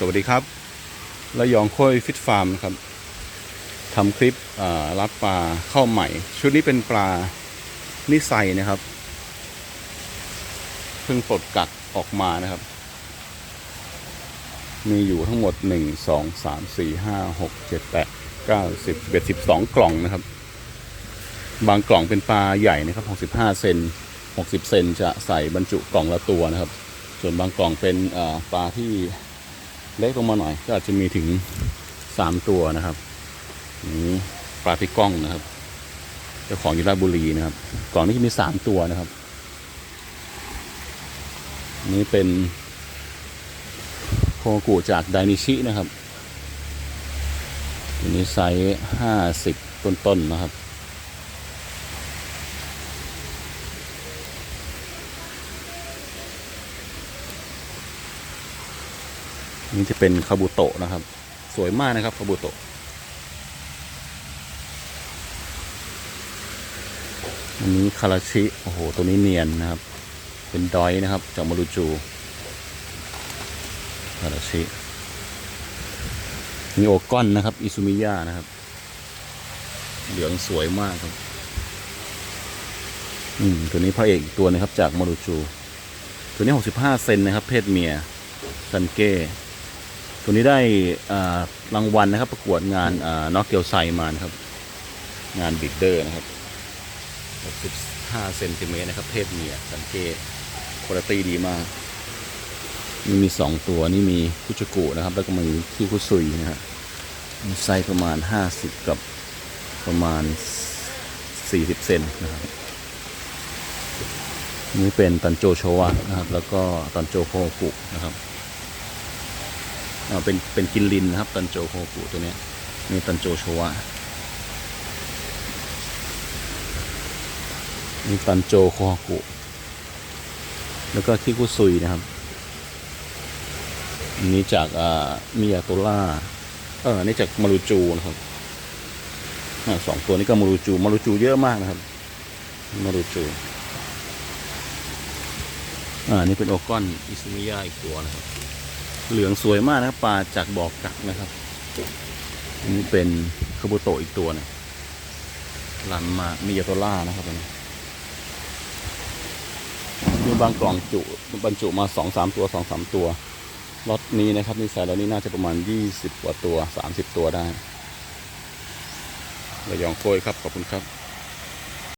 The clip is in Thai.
สวัสดีครับระยองโค้ยฟิตฟาร์มครับทำคลิปรับปลาเข้าใหม่ ชุดนี้เป็นปลานิสัยนะครับ เพิ่งปลดกัดออกมานะครับ มีอยู่ทั้งหมด 1 2 3 4 5 6 7 8 9 10 11 12 กล่องนะครับ บางกล่องเป็นปลาใหญ่นะครับ 65 เซน60 เซนจะใส่บรรจุกล่องละตัวนะครับ ส่วนบางกล่องเป็นปลาที่ เล็กลงมาหน่อย ก็อาจจะมีถึง3ตัวนะครับนี่ปลาพี่ก้องนะครับเจ้าของอยู่ราชบุรีนะครับกล่องนี้มี3ตัวนะครับ นี่เป็นโคกุจากไดนิชินะครับอันนี้ไซส์ห้าสิบต้นๆนะครับ นี่จะเป็นคาบุโตะนะครับ สวยมากนะครับคาบุโตะอันนี้คาราชิโอ้โหตัวนี้เนียนนะครับ เป็นดอยนะครับจากมารูจูคาราชิมีโอก้อนนะครับอิซูมิยะนะครับ เหลืองสวยมากครับ อืมตัวนี้พระเอกอีกตัวนะครับจากมารูจู ตัวนี้ 65 เซนนะครับ เพศเมียซันเก้ ตัวนี้ได้รางวัลนะครับ ประกวดงานน็อกเกลไซมานะครับ งานบิดเดอร์นะครับ 65เซนติเมตรนะครับ เพศเมียสังเกตคุณภาพดีมากนี่มี 2 ตัวนี่มีคุชกุนะครับ แล้วก็มีที่คุซุยนะฮะมีไซส์ประมาณ 50 กับประมาณ 40 เซนนะครับนี่เป็นตันโจโชวะนะครับ แล้วก็ตันโจโคกุนะครับ เป็นเป็นกินลินนะครับ ตันโจโคกุตัวนี้นี่ตันโจโชวะนี่ตันโจโคกุ แล้วก็คิคุซุยนะครับอันนี้จากอ่ามิยาโตล่าเอออันนี่จากมารูจูนะครับอ่าสองตัวนี้ก็มารูจูมารูจูเยอะมากนะครับมารูจูอ่านี่เป็นโอกอนอิซุมิยะอีกตัวนะครับ เหลืองสวยมากนะครับปลาจากบอกกักนะครับอันนี้เป็นคาบุโตอีกตัวนะลันมามิยาโตล่านะครับนนี้มีบางกล่องจุบรรจุมาสองสามตัวสองสามตัวล็อตนี้นะครับนี่ใส่แล้วนี่น่าจะประมาณยี่สิบกว่าตัวสามสิบตัวได้ระยองโกยครับขอบคุณครับ